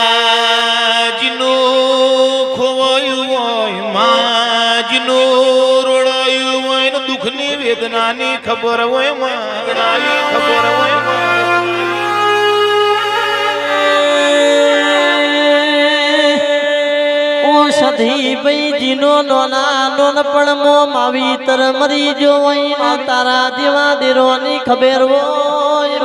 માજનું ખોવાયું હોય, માજનું દુઃખની વેદનાની ખબર હોયમાં ખબર હોય સધી જીનો નોના નોનપણ મો માવી તર જેવા દેરોની ખબર હોય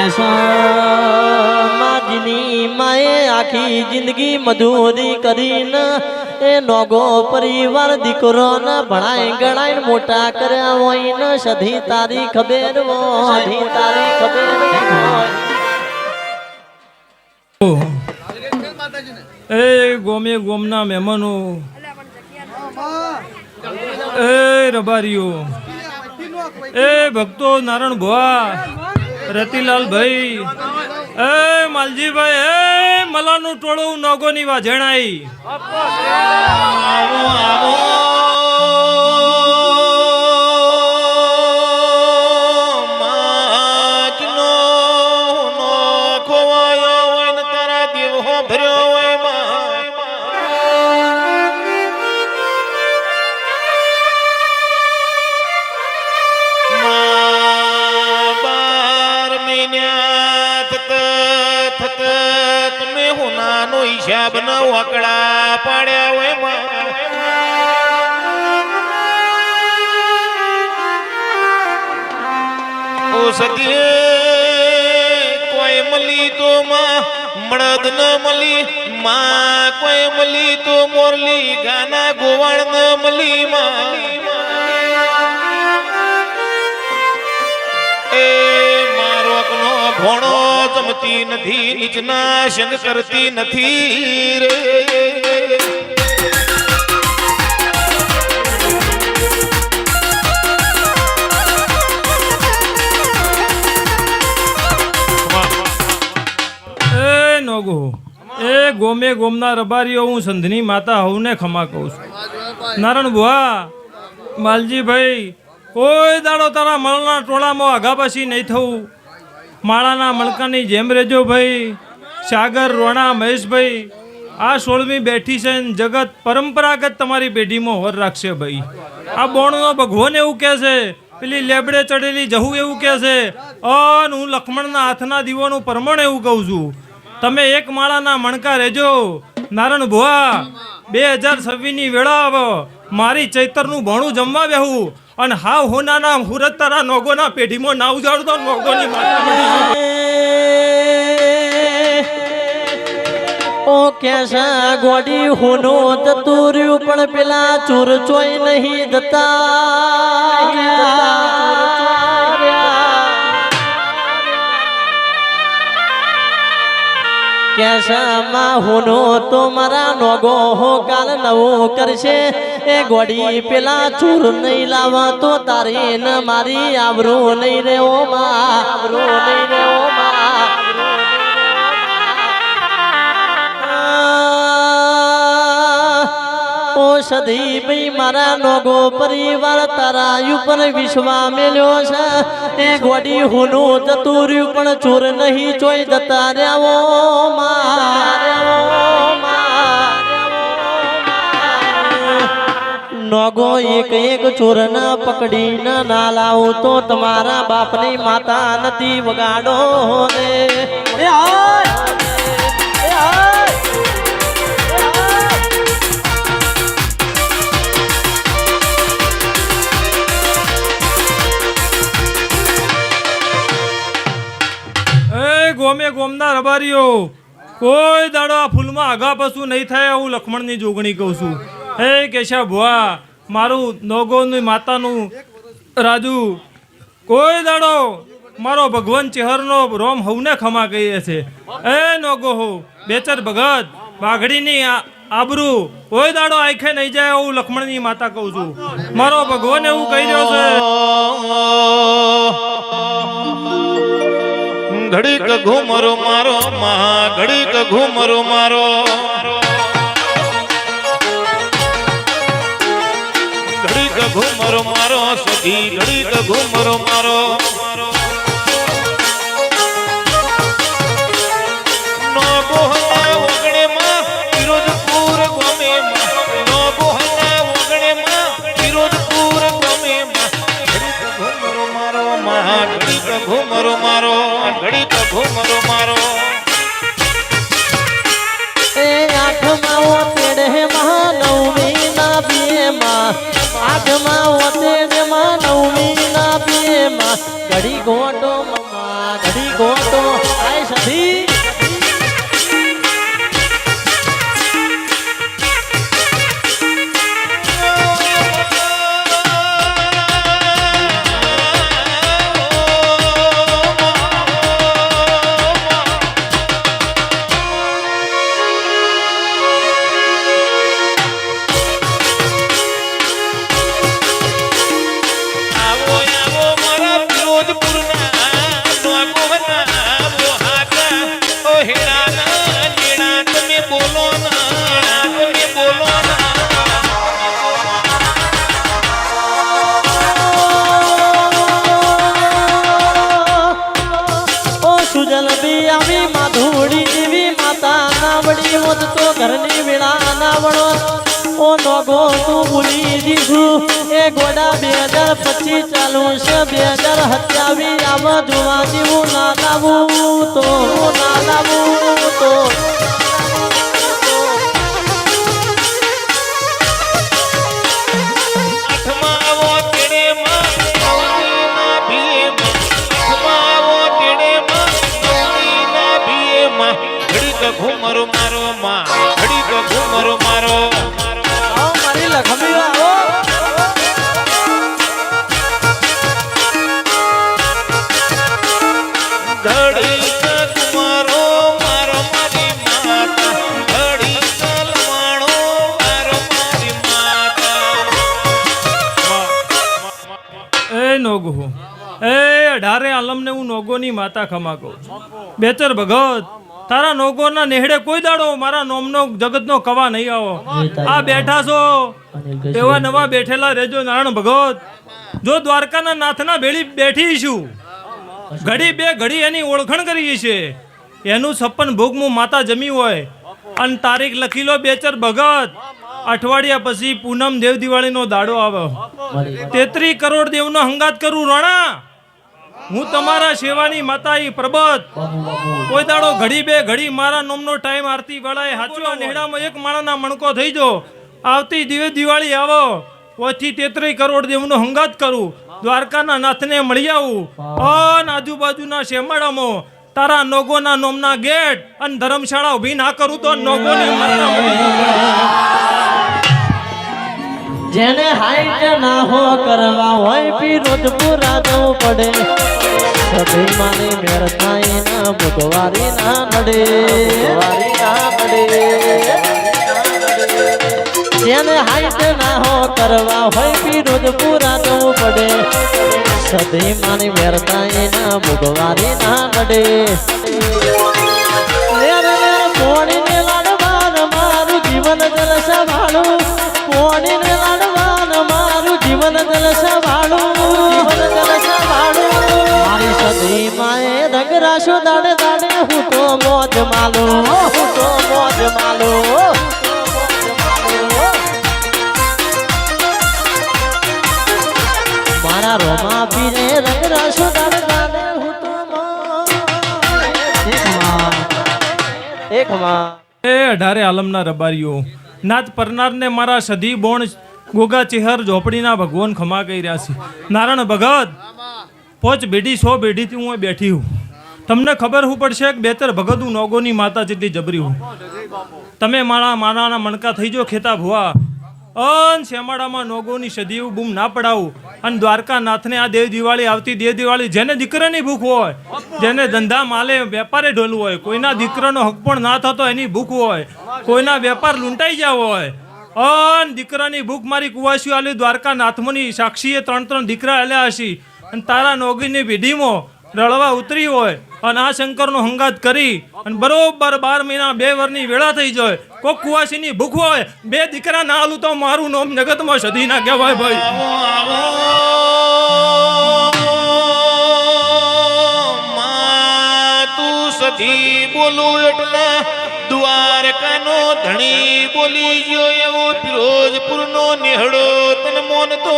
કેસા માએ આખી જિંદગી મજૂરી કરીને એ નોગો પરિવાર દીકરો ને ભણાય ગણાય મોટા કર્યા હોય ને સધી તારી ખબર સધી તારી ખબર એ ગોમે ગોમના મહેમાનો. એ રબારીઓ. એ ભક્તો નારાયણ ભુવા. રતિલાલ ભાઈ એ માલજીભાઈ એ મલાનું ટોળું નોગોની વાજણાઈ આવો આવો. ભર્યો હિસાબ ન વકડા પાડ્યા હોયમાં. ઓ સખી કોઈ મળી તો માં મળદ ન મળી માં કોઈ મળી તો મોરલી, ગાના ગોવાળ ન મળી માં એ મારો કનો ભોણો જમતી નથી, નીચના સંગ કરતી નથી રે. એ ગોમે ગોમના રબારીઓ, હું સંધની માતા હવને ખમા કહું છું. નારાયણ ભુવા માલજીભાઈ, કોઈ દાડો તારા મળના ટોળામાં આઘાપાછી નહીં થવું. માળાના મણકાની જેમ રહેજો ભાઈ. સાગર, રોણા મહેશભાઈ આ સોળમી બેઠી છે જગત પરંપરાગત તમારી પેઢીમાં હોર રાખશે ભાઈ. આ બોણનો ભગવાન એવું કહે છે, પેલી લેબડે ચડેલી જહું એવું કહે છે, અન હું લક્ષ્મણના હાથના દીવાનું પરમણ એવું કહું છું. તમે એક માળાના મણકા રહેજો. નારણ ભુવા, બે હજાર છવ્વીસની વેળા આવો. મારી ચૈતરનું ભણું જમવા બેહું. અને હા હોનાના હુરત તારા નોગોના પેઢીમાં ના ઉજાડતો નોગોની માતા ઓ કેસા ગોડી હોનો જતું રહ્યું પણ પેલા ચોર ચોઈ નહીં દતા. કેસામાં હોનો તો મારા નોગો હો કાલ નવો કરશે. એ ગોડી પેલા ચોર નહીં લાવા તો તારી ન મારી આવરો નહીં રે આબરૂ નહીં રે ઓ માં. મારા નોગો પરિવાર તારા ઉપર વિશ્વા મેલ્યો છે. એ ગોડી હુનું જતું રહ્યું પણ ચોર નહીં ચોઈ જતા રહ્યા નોગો એક એક ચોર ન પકડીને ના લાવો તો તમારા બાપની માતા નથી વગાડો! એ ગોમે ગોમના રબારીઓ કોઈ દાડો આ ફૂલમાં આગા પશુ નહીં થાય હું લક્ષ્મણની જોગણી કહું છું. હે કેશવ ભુવા, મારું નોગોની માતાનું રાજુ, કોઈ દાડો મારો ભગવાન ચેહરનો રોમ હવને ખમા કહીએ છે. એ નોગો હો, બેચર ભગત, વાઘડીની આબરુ, કોઈ દાડો આંખે નહીં જાય હું લક્ષ્મણની માતા કહું છું. મારો ભગવાન એવું કહી રહ્યો છે. ઘડીક ઘુમરો મારો, મહા ઘડીક ઘુમરો મારો. ઘુમરો મારો, સખી ઘડીક ઘુમરો મારો. ઘુમરો મારો ઘડી તો ઘુમરો મારો એ આઠમાં ઓ આઠમાં ઓ તેડે માં નવમી ના બીએમાં ઘડી ગોટો ઘરની વેળા નાવડો ઓ નોગો, તું ભૂલી દીધું. એ ગોડા બે હજાર પચીસ ચાલુ છે. બે હજાર સત્યાવી આમાં જોવા જેવું ના લાવું તો, ના લાવું તો. ઘુમરો મારો માં. ઘડીક ઘુમરો મારો. આવો મારી લખમી આવો ઘડીક કુમારો મારો મારી માતા. ઘડીક લવાણો મારો મારી માતા. એ નોગો એ અઢારે આલમને હું નોગોની માતા ખમા કહું છું. બેચર ભગત. તારા નોગોના નેહડે કોઈ દાડો મારા નોમનો જગતનો કવા નહીં આવો. આ બેઠા છો. એવા નવા બેઠેલા રેજો નારાયણ ભગત. જો દ્વારકાના નાથના ભેળી બેઠી છું ઘડી બે ઘડી એની ઓળખણ કરીએ છે એનું છપ્પન ભોગમું માતા જમી હોય. અને તારીખ લખી લો બેચર ભગત. અઠવાડિયા પછી પૂનમ દેવ દિવાળીનો દાડો આવે. તેત્રી કરોડ દેવનો હંગાત કરું રણા. હું તમારા સેવાની માતા ઈ પ્રબત કોઈ દાડો ઘડી બે ઘડી મારા નોમનો ટાઈમ આરતી વેળાએ હાચવા નેડામાં એક માણાના મણકો થઈ જો. આવતી દિવે દિવાળી આવો. ઓછી તેત્રી કરોડ દેવનો હંગાત કરું. દ્વારકાના નાથને મળી આવું. અન આજુબાજુના શેમાડામાં તારા નોગોના નોમના ગેટ અને ધર્મશાળા ઊભી ના કરું તો નોગોને માતા મળી. જેને હાઈટ ના હો કરવા હોય વિરોધપુરા જવું પડે. સધી માની મેર થાય ના, ભગવારી ના નડે. ભગવારી ના નડે જેને હાઈટ ના હો કરવા હોય વિરોધપુરા જવું પડે. સધી માની મેર થાય ના, ભગવારી ના નડે. લેર લેર પોણીને લાડવાન મારું જીવન જલસા વાળું પોણીને લાડવાન મારું જીવન જલસા વાળું. જીવન જલસા વાળું. મારી સધી માએ રંગ રાશો દાડે દાડે હું તો મોજ માલો. હું તો મોજ માલો. મારા રોમા પીરે રંગ દાડે દાડે હું તો એક માં એક માં. એ અઢારે આલમના રબારીઓ. નાથ પરનારને મારા સધી બોણ ગોગા ચેહર ઝોપડીના ભગવાન ખમા કહી રહ્યા છે. નારાયણ ભગત પોચ બેડી સો બેડીથી હું બેઠી હું. તમને ખબર હું પડશે કે બેતર ભગત હું નોગોની માતા જેટલી જબરી હું. તમે મારા મારાના મણકા થઈ જો ખેતા ભુવા. અન શેમાડામાં નોગોની સદીવ બૂમ ના પડાવું. અને દ્વારકા નાથને આ દેવ દિવાળી આવતી દેવ દિવાળી જેને દીકરાની ભૂખ હોય, જેને ધંધા માલે વેપારે ઢોલવું હોય, કોઈના દીકરાનો હક પણ ના થતો એની ભૂખ હોય. કોઈના વેપાર લૂંટાઈ જાવ હોય. અન દીકરાની ભૂખ મારી કુવાસીઓ આલી દ્વારકા નાથમુની સાક્ષીએ ત્રણ ત્રણ દીકરા આલ્યા હશી. અને તારા નોગીની પેઢીમાં રળવા ઉતરી હોય અને આ શંકરનો હંગાત કરી અને બરોબર બાર મહિના બે વરની વેળા થઈ જાય. કોક કુવાસીની ભૂખ હોય, બે દીકરા ના આલું તો મારું નોમ જગતમાં સધી ના કહેવાય ભાઈ. સધી બોલું એટલે દ્વારકાનો ધણી બોલી ગયો એવો ફિરોજપુરનો નિહળો તન મોન તો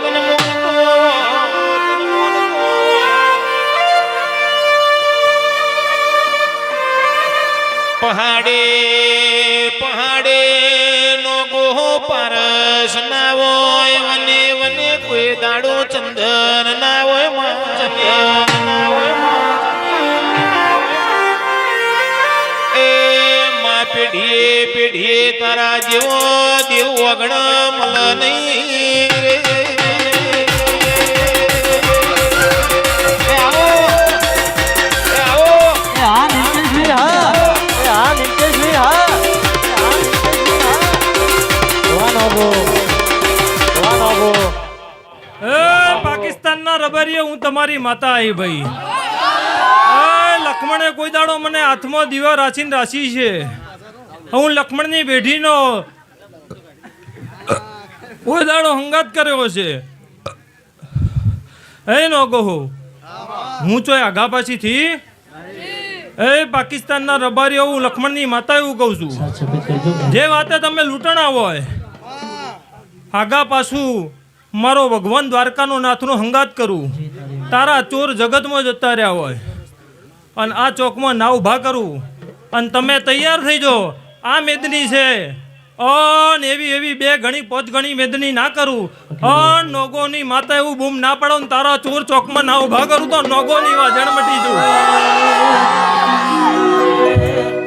તન મોન તો પહાડે પહાડે નો ગોહો પારસ ના હોય વને વને કોઈ દાડો ચંદન ના હોય ચંદન પેઢીએ પેઢીએ તારા જેવો દેવ અગણ મલ નહીં પાકિસ્તાનના રબારીએ હું તમારી માતા આવી ભાઈ. લક્ષ્મણે કોઈ દાડો મને હાથમાં દીવા રાચીને રાશી છે. હું લક્ષ્મણની પેઢીનો કોઈ દાડો હંગાત કર્યો છે. એ નો કહો હું ચોય આગા પાછીથી એ પાકિસ્તાનના રબારીઓ હું લક્ષ્મણની માતા એવું કહું છું. જે વાતે તમે લૂંટણા હોય આગા પાછું મારો ભગવાન દ્વારકાનો નાથનો હંગાત કરું, તારા ચોર જગતમાં જતા રહ્યા હોય, અને આ ચોકમાં ના ઊભા કરું, અને તમે તૈયાર થઈ જાઓ આ મેદની છે. અન એવી એવી બે ઘણી પોચ ઘણી મેદની ના કરું. અન નોગોની માતા એવું બૂમ ના પાડો ને તારા ચોર ચોકમાં ના ઊભા કરું તો નોગોની વા મટી જવું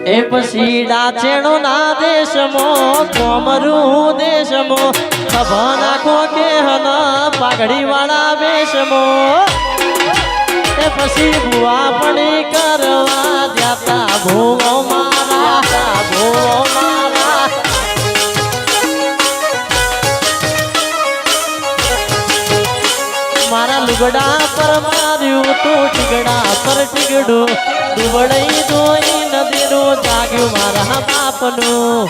એ પછી ડાચેણો ના દેશમાં, કોમરું દેશમાં, ખભા નાખો કે હના પાઘડી વાળા વેશમાં. પછી બુઆ પણ કરવા જતા. ભૂવો મારા. ભૂવો મારા. મારા લુગડા પર માર્યું તું ટીગડા પર ટીગડું દુબળઈ દોઈ નદીનું જાગ્યું મારા બાપનું.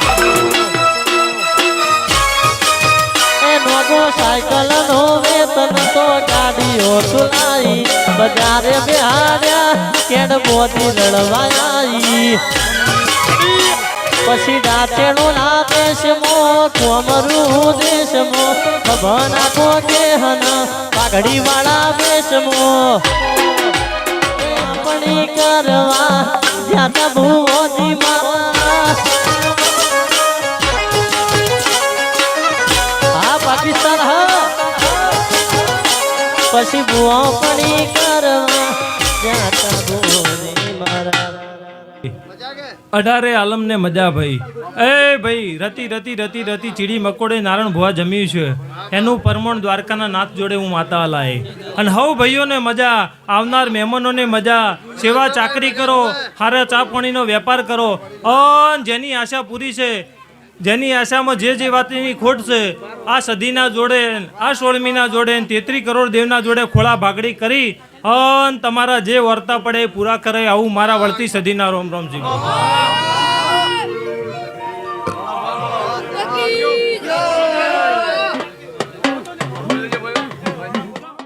નોગો સાયકલ નો વેતન તો ગાડીઓ સુલાઈ બજારે બિહાર્યા, કેડ મોદી લડવાઈ પછી ડાચેણો ના દેશમો કોમરું દેશમો ખબર નાખો કે હન પાઘડી વાળા વેશમો આપણી કરવા જ્યાં મારા પછી ભુવા પડી કરવા જ્યાં તા ભુવોજી મારા મજા ભાઈ. એ ભાઈ, રતી રતી રતી રતી, ચીડી, મકોડે, નારણ, ભુવા જમ્યું છે. એનું પરમણ દ્વારકાના નાથ જોડે હું માતા લાય. અને હવ ભાઈઓને મજા, આવનાર મહેમાનોને મજા, સેવા, ચાકરી કરો, હારા ચા પાણીનો વેપાર કરો. અન જેની આશા પૂરી છે જેની આશામાં જે જે વાતની ખોટ છે, આ સદીના જોડે, આ સોળમીના જોડે, તેત્રી કરોડ દેવના જોડે ખોળા ભાગડી કરી અન તમારા જે વર્તા પડે એ પૂરા કરે, આવું મારા વળતી સદીના રોમ રોમ જી